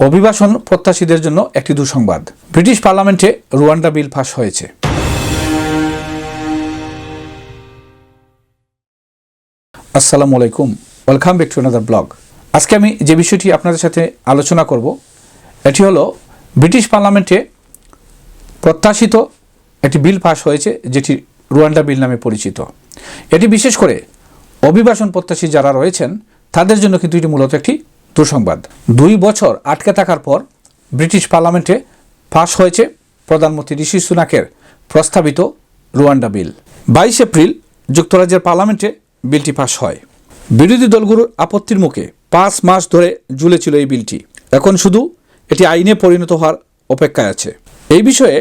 অভিবাসন প্রত্যাশীদের জন্য একটি দুঃসংবাদ। ব্রিটিশ পার্লামেন্টে রুয়ান্ডা বিল পাস হয়েছে। আসসালামু আলাইকুম। Welcome back to another blog. আজকে আমি যে বিষয়টি আপনাদের সাথে আলোচনা করব, এটি হলো ব্রিটিশ পার্লামেন্টে প্রত্যাশিত একটি বিল পাস হয়েছে, যেটি রুয়ান্ডা বিল নামে পরিচিত। এটি বিশেষ করে অভিবাসন প্রত্যাশী যারা রয়েছেন, তাদের জন্য কিন্তু এটি মূলত একটি দুঃসংবাদ। দুই বছর আটকে থাকার পর ব্রিটিশ পার্লামেন্টে পাস হয়েছে প্রধানমন্ত্রী ঋষি সুনাকের প্রস্তাবিত রুয়ান্ডা বিল। বাইশ এপ্রিল যুক্তরাজ্যের পার্লামেন্টে বিলটি পাস হয়। বিরোধী দলগুলোর আপত্তির মুখে পাঁচ মাস ধরে ঝুলেছিল এই বিলটি। এখন শুধু এটি আইনে পরিণত হওয়ার অপেক্ষায় আছে। এই বিষয়ে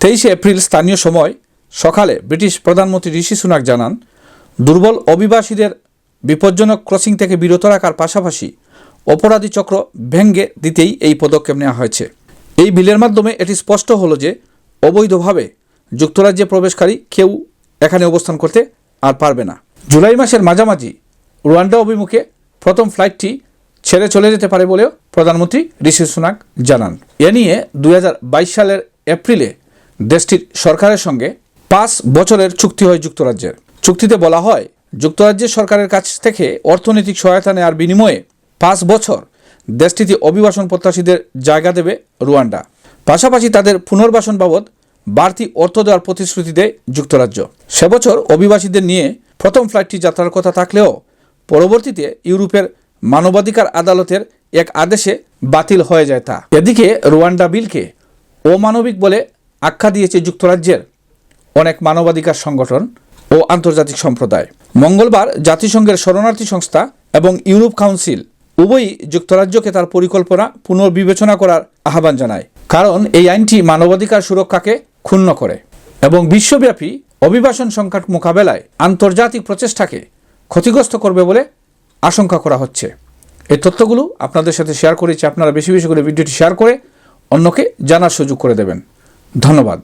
তেইশে এপ্রিল স্থানীয় সময় সকালে ব্রিটিশ প্রধানমন্ত্রী ঋষি সুনাক জানান, দুর্বল অভিবাসীদের বিপজ্জনক ক্রসিং থেকে বিরত রাখার পাশাপাশি অপরাধী চক্র ভেঙ্গে দিতেই এই পদক্ষেপ নেওয়া হয়েছে। এই বিলের মাধ্যমে এটি স্পষ্ট হলো যে, অবৈধভাবে যুক্তরাজ্যে প্রবেশকারী কেউ এখানে অবস্থান করতে আর পারবে না। জুলাই মাসের মাঝামাঝি রুয়ান্ডা অভিমুখে প্রথম ফ্লাইটটি ছেড়ে চলে যেতে পারে বলেও প্রধানমন্ত্রী ঋষি সুনাক জানান। এ নিয়ে দুই হাজার বাইশ সালের এপ্রিলে দেশটির সরকারের সঙ্গে পাঁচ বছরের চুক্তি হয় যুক্তরাজ্যের। চুক্তিতে বলা হয়, যুক্তরাজ্যের সরকারের কাছ থেকে অর্থনৈতিক সহায়তা নেওয়ার বিনিময়ে পাঁচ বছর দেশটিতে অভিবাসন প্রত্যাশীদের জায়গা দেবে রুয়ান্ডা। পাশাপাশি তাদের পুনর্বাসন বাবদ বাড়তি অর্থ দেওয়ার প্রতিশ্রুতি দেয় যুক্তরাজ্য। সে বছর অভিবাসীদের নিয়ে প্রথম ফ্লাইটটি যাত্রার কথা থাকলেও পরবর্তীতে ইউরোপের মানবাধিকার আদালতের এক আদেশে বাতিল হয়ে যায় তা। এদিকে রুয়ান্ডা বিলকে অমানবিক বলে আখ্যা দিয়েছে যুক্তরাজ্যের অনেক মানবাধিকার সংগঠন ও আন্তর্জাতিক সম্প্রদায়। মঙ্গলবার জাতিসংঘের শরণার্থী সংস্থা এবং ইউরোপ কাউন্সিল উভয়ই যুক্তরাজ্যকে তার পরিকল্পনা পুনর্বিবেচনা করার আহ্বান জানায়, কারণ এই আইনটি মানবাধিকার সুরক্ষাকে ক্ষুণ্ণ করে এবং বিশ্বব্যাপী অভিবাসন সংকট মোকাবেলায় আন্তর্জাতিক প্রচেষ্টাকে ক্ষতিগ্রস্ত করবে বলে আশঙ্কা করা হচ্ছে। এই তথ্যগুলো আপনাদের সাথে শেয়ার করেছি। আপনারা বেশি বেশি করে ভিডিওটি শেয়ার করে অন্যকে জানার সুযোগ করে দেবেন। ধন্যবাদ।